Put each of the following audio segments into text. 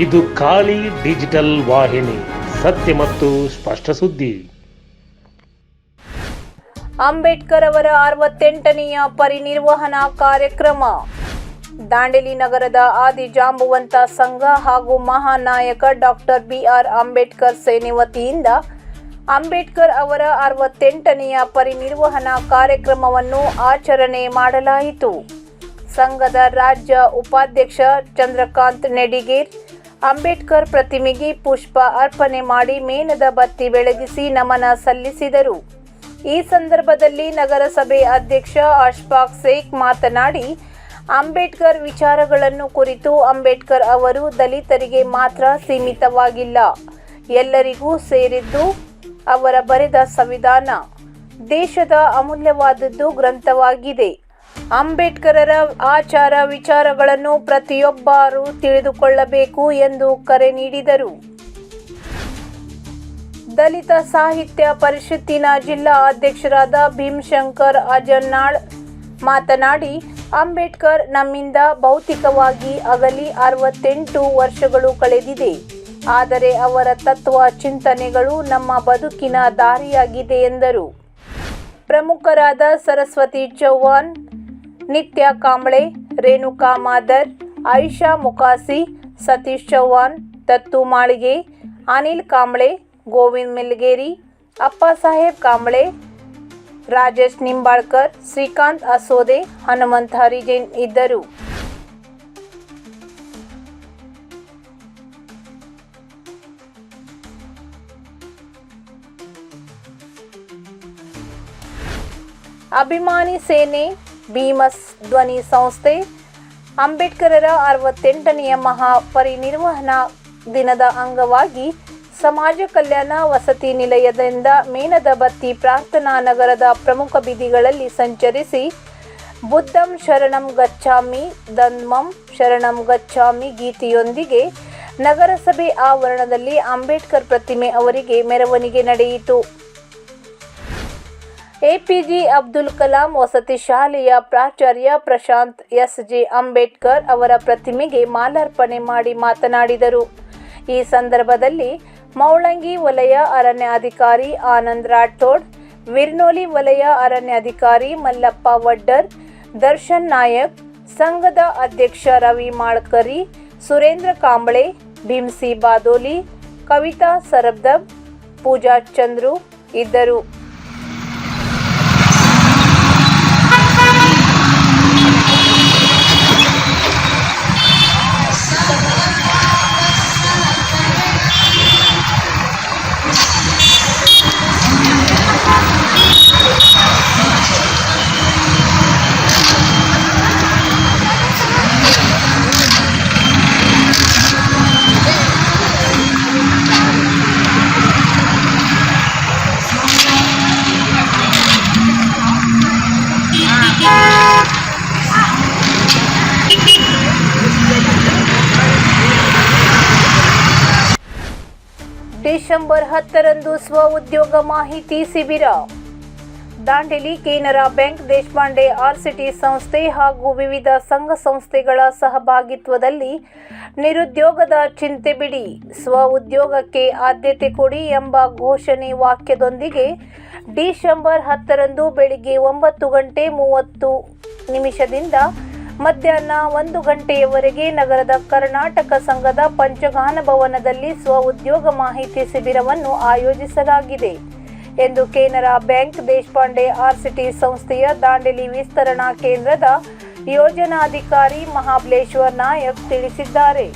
ಇದು ಖಾಲಿ ಡಿಜಿಟಲ್ ವಾಹಿನಿ, ಸತ್ಯ ಮತ್ತು ಸ್ಪಷ್ಟ ಸುದ್ದಿ. ಅಂಬೇಡ್ಕರ್ ಅವರ ಅರವತ್ತೆಂಟನೆಯ ಪರಿನಿರ್ವಹಣಾ ಕಾರ್ಯಕ್ರಮ. ದಾಂಡೇಲಿ ನಗರದ ಆದಿ ಜಾಂಬುವಂತ ಸಂಘ ಹಾಗೂ ಮಹಾನಾಯಕ ಡಾಕ್ಟರ್ ಬಿಆರ್ ಅಂಬೇಡ್ಕರ್ ಸೇನೆ ವತಿಯಿಂದ ಅಂಬೇಡ್ಕರ್ ಅವರ ಅರವತ್ತೆಂಟನೆಯ ಪರಿನಿರ್ವಹಣಾ ಕಾರ್ಯಕ್ರಮವನ್ನು ಆಚರಣೆ ಮಾಡಲಾಯಿತು. ಸಂಘದ ರಾಜ್ಯ ಉಪಾಧ್ಯಕ್ಷ ಚಂದ್ರಕಾಂತ್ ನೆಡಿಗೇರ್ ಅಂಬೇಡ್ಕರ್ ಪ್ರತಿಮೆಗೆ ಪುಷ್ಪ ಅರ್ಪಣೆ ಮಾಡಿ ಮೇಣದ ಬತ್ತಿ ಬೆಳಗಿಸಿ ನಮನ ಸಲ್ಲಿಸಿದರು. ಈ ಸಂದರ್ಭದಲ್ಲಿ ನಗರಸಭೆ ಅಧ್ಯಕ್ಷ ಅಶ್ಫಾಕ್ ಶೇಖ್ ಮಾತನಾಡಿ, ಅಂಬೇಡ್ಕರ್ ವಿಚಾರಗಳನ್ನು ಕುರಿತು ಅಂಬೇಡ್ಕರ್ ಅವರು ದಲಿತರಿಗೆ ಮಾತ್ರ ಸೀಮಿತವಾಗಿಲ್ಲ. ಎಲ್ಲರಿಗೂ ಸೇರಿದ್ದು ಅವರ ಬರೆದ ಸಂವಿಧಾನ. ದೇಶದ ಅಮೂಲ್ಯವಾದದ್ದು ಗ್ರಂಥವಾಗಿದೆ. ಅಂಬೇಡ್ಕರರ ಆಚಾರ ವಿಚಾರಗಳನ್ನು ಪ್ರತಿಯೊಬ್ಬರೂ ತಿಳಿದುಕೊಳ್ಳಬೇಕು ಎಂದು ಕರೆ ನೀಡಿದರು. ದಲಿತ ಸಾಹಿತ್ಯ ಪರಿಷತ್ತಿನ ಜಿಲ್ಲಾ ಅಧ್ಯಕ್ಷರಾದ ಭೀಮಶಂಕರ್ ಅಜನ್ನಾಳ್ ಮಾತನಾಡಿ, ಅಂಬೇಡ್ಕರ್ ನಮ್ಮಿಂದ ಭೌತಿಕವಾಗಿ ಅಗಲಿ ಅರವತ್ತೆಂಟು ವರ್ಷಗಳು ಕಳೆದಿದೆ. ಆದರೆ ಅವರ ತತ್ವ ಚಿಂತನೆಗಳು ನಮ್ಮ ಬದುಕಿನ ದಾರಿಯಾಗಿದೆ ಎಂದರು. ಪ್ರಮುಖರಾದ ಸರಸ್ವತಿ ಚೌಹಾಣ್ नित्या कांबळे रेणुका मादर आयुषा मुकासी सतीश चव्हाण दत्तू माळगे अनिल कांबळे गोविंद मिलगेरी अप्पासाहेब कांबळे राजेश निंबाळकर श्रीकांत असोदे हनुमंत हरिजेन इदरू अभिमानी सेने ಭೀಮಸ್ ಧ್ವನಿ ಸಂಸ್ಥೆ ಅಂಬೇಡ್ಕರರ ಅರವತ್ತೆಂಟನೆಯ ಮಹಾಪರಿನಿರ್ವಹಣಾ ದಿನದ ಅಂಗವಾಗಿ ಸಮಾಜ ಕಲ್ಯಾಣ ವಸತಿ ನಿಲಯದಿಂದ ಮೇನದ ಬತ್ತಿ ಪ್ರಾರ್ಥನಾ ನಗರದ ಪ್ರಮುಖ ಬೀದಿಗಳಲ್ಲಿ ಸಂಚರಿಸಿ, ಬುದ್ಧಂ ಶರಣಂ ಗಚ್ಚಾಮಿ ಧನ್ಮಂ ಶರಣಂ ಗಚ್ಚಾಮಿ ಗೀತೆಯೊಂದಿಗೆ ನಗರಸಭೆ ಆವರಣದಲ್ಲಿ ಅಂಬೇಡ್ಕರ್ ಪ್ರತಿಮೆ ಅವರಿಗೆ ಮೆರವಣಿಗೆ ನಡೆಯಿತು. ಎಪಿಜೆ ಅಬ್ದುಲ್ ಕಲಾಂ ವಸತಿ ಶಾಲೆಯ ಪ್ರಾಚಾರ್ಯ ಪ್ರಶಾಂತ್ ಎಸ್ ಜೆ ಅಂಬೇಡ್ಕರ್ ಅವರ ಪ್ರತಿಮೆಗೆ ಮಾಲಾರ್ಪಣೆ ಮಾಡಿ ಮಾತನಾಡಿದರು. ಈ ಸಂದರ್ಭದಲ್ಲಿ ಮೌಳಂಗಿ ವಲಯ ಅರಣ್ಯಾಧಿಕಾರಿ ಆನಂದ್ ರಾಠೋಡ್, ವಿರ್ನೋಲಿ ವಲಯ ಅರಣ್ಯಾಧಿಕಾರಿ ಮಲ್ಲಪ್ಪ ವಡ್ಡರ್, ದರ್ಶನ್ ನಾಯಕ್, ಸಂಘದ ಅಧ್ಯಕ್ಷ ರವಿ ಮಾಳ್ಕರಿ, ಸುರೇಂದ್ರ ಕಾಂಬಳೆ, ಭೀಮ್ಸಿ ಬಾದೋಲಿ, ಕವಿತಾ ಸರಬ್ದಬ್, ಪೂಜಾ ಚಂದ್ರು ಇದ್ದರು. ಡಿಸೆಂಬರ್ ಹತ್ತರಂದು ಸ್ವ ಉದ್ಯೋಗ ಮಾಹಿತಿ ಶಿಬಿರ. ದಾಂಡೇಲಿ ಕೆನರಾ ಬ್ಯಾಂಕ್ ದೇಶಪಾಂಡೆ ಆರ್ಸಿಟಿ ಸಂಸ್ಥೆ ಹಾಗೂ ವಿವಿಧ ಸಂಘ ಸಂಸ್ಥೆಗಳ ಸಹಭಾಗಿತ್ವದಲ್ಲಿ ನಿರುದ್ಯೋಗದ ಚಿಂತೆ ಬಿಡಿ. ಸ್ವ ಉದ್ಯೋಗಕ್ಕೆ ಆದ್ಯತೆ ಕೊಡಿ ಎಂಬ ಘೋಷಣೆ ವಾಕ್ಯದೊಂದಿಗೆ ಡಿಸೆಂಬರ್ ಹತ್ತರಂದು ಬೆಳಿಗ್ಗೆ ಒಂಬತ್ತು ಗಂಟೆ ಮೂವತ್ತು ನಿಮಿಷದಿಂದ ಮಧ್ಯಾಹ್ನ ಒಂದು ಗಂಟೆಯವರೆಗೆ ನಗರದ ಕರ್ನಾಟಕ ಸಂಘದ ಪಂಚಗಾನ ಭವನದಲ್ಲಿ ಸ್ವ ಉದ್ಯೋಗ ಮಾಹಿತಿ ಶಿಬಿರವನ್ನು ಆಯೋಜಿಸಲಾಗಿದೆ ಎಂದು ಕೆನರಾ ಬ್ಯಾಂಕ್ ದೇಶಪಾಂಡೆ ಆರ್ಸಿಟಿ ಸಂಸ್ಥೆಯ ದಾಂಡೇಲಿ ವಿಸ್ತರಣಾ ಕೇಂದ್ರದ ಯೋಜನಾಧಿಕಾರಿ ಮಹಾಬಲೇಶ್ವರ್ ನಾಯಕ್ ತಿಳಿಸಿದ್ದಾರೆ.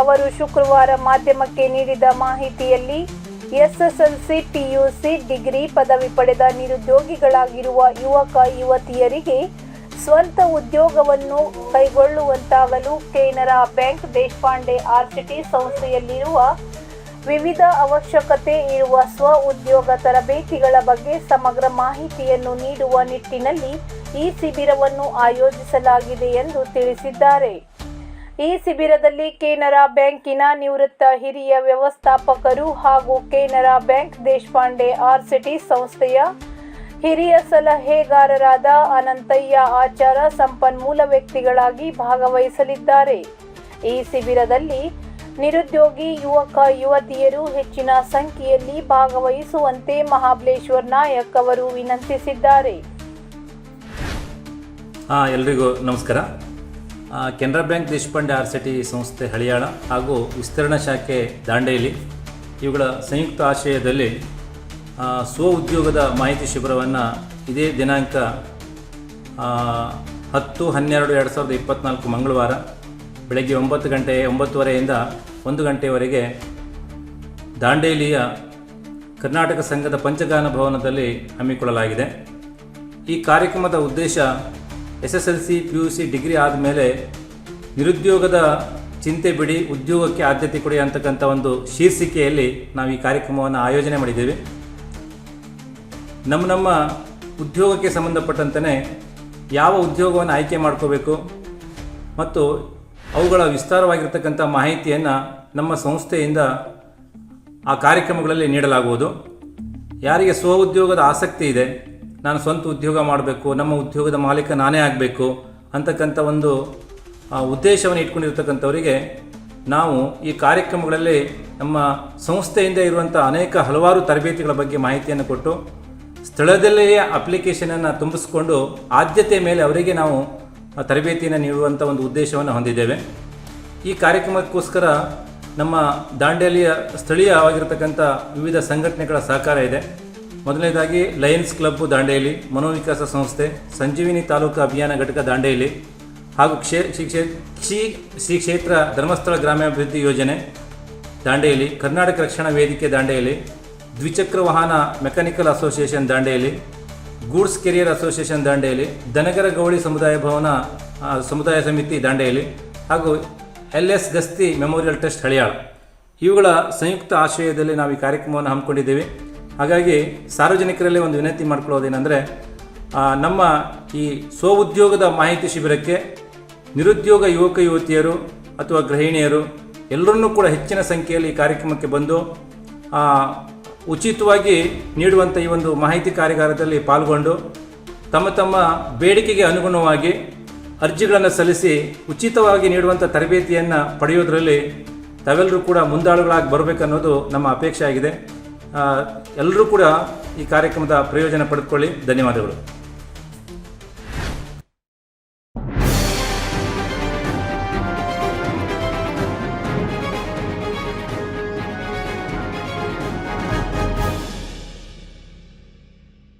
ಅವರು ಶುಕ್ರವಾರ ಮಾಧ್ಯಮಕ್ಕೆ ನೀಡಿದ ಮಾಹಿತಿಯಲ್ಲಿ ಎಸ್ಎಸ್ಎಲ್ಸಿ, ಪಿಯುಸಿ ಡಿಗ್ರಿ ಪದವಿ ಪಡೆದ ನಿರುದ್ಯೋಗಿಗಳಾಗಿರುವ ಯುವಕ, ಯುವತಿಯರಿಗೆ ಸ್ವಂತ ಉದ್ಯೋಗವನ್ನು ಕೈಗೊಳ್ಳುವಂತಾಗಲು ಕೆನರಾ ಬ್ಯಾಂಕ್ ದೇಶಪಾಂಡೆ ಆರ್ಸಿಟಿ ಸಂಸ್ಥೆಯಲ್ಲಿರುವ ವಿವಿಧ ಅವಶ್ಯಕತೆ ಇರುವ ಸ್ವ ಉದ್ಯೋಗ ತರಬೇತಿಗಳ ಬಗ್ಗೆ ಸಮಗ್ರ ಮಾಹಿತಿಯನ್ನು ನೀಡುವ ನಿಟ್ಟಿನಲ್ಲಿ ಈ ಶಿಬಿರವನ್ನು ಆಯೋಜಿಸಲಾಗಿದೆ ಎಂದು ತಿಳಿಸಿದ್ದಾರೆ. ಈ ಶಿಬಿರದಲ್ಲಿ ಕೆನರಾ ಬ್ಯಾಂಕಿನ ನಿವೃತ್ತ ಹಿರಿಯ ವ್ಯವಸ್ಥಾಪಕರು ಹಾಗೂ ಕೆನರಾ ಬ್ಯಾಂಕ್ ದೇಶಪಾಂಡೆ ಆರ್ಸಿಟಿ ಸಂಸ್ಥೆಯ ಹಿರಿಯ ಸಲಹೆಗಾರರಾದ ಅನಂತಯ್ಯ ಆಚಾರ ಸಂಪನ್ಮೂಲ ವ್ಯಕ್ತಿಗಳಾಗಿ ಭಾಗವಹಿಸಲಿದ್ದಾರೆ. ಈ ಶಿಬಿರದಲ್ಲಿ ನಿರುದ್ಯೋಗಿ ಯುವಕ, ಯುವತಿಯರು ಹೆಚ್ಚಿನ ಸಂಖ್ಯೆಯಲ್ಲಿ ಭಾಗವಹಿಸುವಂತೆ ಮಹಾಬಲೇಶ್ವರ್ ನಾಯಕ್ ಅವರು ವಿನಂತಿಸಿದ್ದಾರೆ. ಎಲ್ರಿಗೂ ನಮಸ್ಕಾರ. Canara bank Deshpande RSETI ಸಂಸ್ಥೆ ಹಳಿಯಾಳ ಹಾಗೂ ವಿಸ್ತರಣಾ ಶಾಖೆ ದಾಂಡೇಲಿ ಇವುಗಳ ಸಂಯುಕ್ತ ಆಶ್ರಯದಲ್ಲಿ ಸ್ವ ಉದ್ಯೋಗದ ಮಾಹಿತಿ ಶಿಬಿರವನ್ನು ಇದೇ ದಿನಾಂಕ ಹತ್ತು, ಹನ್ನೆರಡು, ಎರಡು ಸಾವಿರದ ಇಪ್ಪತ್ತ್ನಾಲ್ಕು ಮಂಗಳವಾರ ಬೆಳಗ್ಗೆ ಒಂಬತ್ತು ಗಂಟೆ, ಒಂಬತ್ತುವರೆಯಿಂದ ಒಂದು ಗಂಟೆಯವರೆಗೆ ದಾಂಡೇಲಿಯ ಕರ್ನಾಟಕ ಸಂಘದ ಪಂಚಗಾನ ಭವನದಲ್ಲಿ ಹಮ್ಮಿಕೊಳ್ಳಲಾಗಿದೆ. ಈ ಕಾರ್ಯಕ್ರಮದ ಉದ್ದೇಶ S S L C P U C degree ಆದಮೇಲೆ ನಿರುದ್ಯೋಗದ ಚಿಂತೆ ಬಿಡಿ, ಉದ್ಯೋಗಕ್ಕೆ ಆದ್ಯತೆ ಕೊಡಿ ಅಂತಕ್ಕಂಥ ಒಂದು ಶೀರ್ಷಿಕೆಯಲ್ಲಿ ನಾವು ಈ ಕಾರ್ಯಕ್ರಮವನ್ನು ಆಯೋಜನೆ ಮಾಡಿದ್ದೇವೆ. ನಮ್ಮ ನಮ್ಮ ಉದ್ಯೋಗಕ್ಕೆ ಸಂಬಂಧಪಟ್ಟಂತೆ ಯಾವ ಉದ್ಯೋಗವನ್ನು ಆಯ್ಕೆ ಮಾಡ್ಕೋಬೇಕು ಮತ್ತು ಅವುಗಳ ವಿಸ್ತಾರವಾಗಿರ್ತಕ್ಕಂಥ ಮಾಹಿತಿಯನ್ನು ನಮ್ಮ ಸಂಸ್ಥೆಯಿಂದ ಆ ಕಾರ್ಯಕ್ರಮಗಳಲ್ಲಿ ನೀಡಲಾಗುವುದು. ಯಾರಿಗೆ ಸ್ವ ಉದ್ಯೋಗದ ಆಸಕ್ತಿ ಇದೆ, ನಾನು ಸ್ವಂತ ಉದ್ಯೋಗ ಮಾಡಬೇಕು, ನಮ್ಮ ಉದ್ಯೋಗದ ಮಾಲೀಕ ನಾನೇ ಆಗಬೇಕು ಅಂತಕ್ಕಂಥ ಒಂದು ಉದ್ದೇಶವನ್ನು ಇಟ್ಕೊಂಡಿರ್ತಕ್ಕಂಥವರಿಗೆ ನಾವು ಈ ಕಾರ್ಯಕ್ರಮಗಳಲ್ಲಿ ನಮ್ಮ ಸಂಸ್ಥೆಯಿಂದ ಇರುವಂಥ ಅನೇಕ ಹಲವಾರು ತರಬೇತಿಗಳ ಬಗ್ಗೆ ಮಾಹಿತಿಯನ್ನು ಕೊಟ್ಟು ಸ್ಥಳದಲ್ಲಿಯೇ ಅಪ್ಲಿಕೇಶನನ್ನು ತುಂಬಿಸ್ಕೊಂಡು ಆದ್ಯತೆ ಮೇಲೆ ಅವರಿಗೆ ನಾವು ತರಬೇತಿಯನ್ನು ನೀಡುವಂಥ ಒಂದು ಉದ್ದೇಶವನ್ನು ಹೊಂದಿದ್ದೇವೆ. ಈ ಕಾರ್ಯಕ್ರಮಕ್ಕೋಸ್ಕರ ನಮ್ಮ ದಾಂಡೇಲಿಯ ಸ್ಥಳೀಯವಾಗಿರ್ತಕ್ಕಂಥ ವಿವಿಧ ಸಂಘಟನೆಗಳ ಸಹಕಾರ ಇದೆ. ಮೊದಲನೇದಾಗಿ ಲಯನ್ಸ್ ಕ್ಲಬ್ ದಾಂಡೇಲಿ, ಮನೋವಿಕಾಸ ಸಂಸ್ಥೆ, ಸಂಜೀವಿನಿ ತಾಲೂಕು ಅಭಿಯಾನ ಘಟಕ ದಾಂಡೇಲಿ ಹಾಗೂ ಕ್ಷೇ, ಶ್ರೀ ಶ್ರೀ ಕ್ಷೇತ್ರ ಧರ್ಮಸ್ಥಳ ಗ್ರಾಮಾಭಿವೃದ್ಧಿ ಯೋಜನೆ ದಾಂಡೇಲಿ, ಕರ್ನಾಟಕ ರಕ್ಷಣಾ ವೇದಿಕೆ ದಾಂಡೇಲಿ ದ್ವಿಚಕ್ರ ವಾಹನ mechanical association Dandeli, goods carrier association Dandeli, Dhangar Gawli ಸಮುದಾಯ ಭವನ ಸಮುದಾಯ ಸಮಿತಿ ದಾಂಡೇಲಿ, ಹಾಗೂ L S Gasti memorial trust Haliyal. ಇವುಗಳ ಸಂಯುಕ್ತ ಆಶ್ರಯದಲ್ಲಿ ನಾವು ಈ ಕಾರ್ಯಕ್ರಮವನ್ನು ಹಮ್ಮಿಕೊಂಡಿದ್ದೀವಿ. ಹಾಗಾಗಿ ಸಾರ್ವಜನಿಕರಲ್ಲಿ ಒಂದು ವಿನಂತಿ ಮಾಡ್ಕೊಳ್ಳೋದೇನೆಂದರೆ ನಮ್ಮ ಈ ಸ್ವಉದ್ಯೋಗದ ಮಾಹಿತಿ ಶಿಬಿರಕ್ಕೆ ನಿರುದ್ಯೋಗ ಯುವಕ ಯುವತಿಯರು ಅಥವಾ ಗೃಹಿಣಿಯರು ಎಲ್ಲರನ್ನೂ ಕೂಡ ಹೆಚ್ಚಿನ ಸಂಖ್ಯೆಯಲ್ಲಿ ಈ ಕಾರ್ಯಕ್ರಮಕ್ಕೆ ಬಂದು ಉಚಿತವಾಗಿ ನೀಡುವಂಥ ಈ ಒಂದು ಮಾಹಿತಿ ಕಾರ್ಯಾಗಾರದಲ್ಲಿ ಪಾಲ್ಗೊಂಡು ತಮ್ಮ ತಮ್ಮ ಬೇಡಿಕೆಗೆ ಅನುಗುಣವಾಗಿ ಅರ್ಜಿಗಳನ್ನು ಸಲ್ಲಿಸಿ ಉಚಿತವಾಗಿ ನೀಡುವಂಥ ತರಬೇತಿಯನ್ನು ಪಡೆಯೋದರಲ್ಲಿ ತಾವೆಲ್ಲರೂ ಕೂಡ ಮುಂದಾಳುಗಳಾಗಿ ಬರಬೇಕನ್ನೋದು ನಮ್ಮ ಅಪೇಕ್ಷೆ ಆಗಿದೆ ಎಲ್ಲರೂ ಕೂಡ ಈ ಕಾರ್ಯಕ್ರಮದ ಪ್ರಯೋಜನ ಪಡೆದುಕೊಳ್ಳಿ ಧನ್ಯವಾದಗಳು.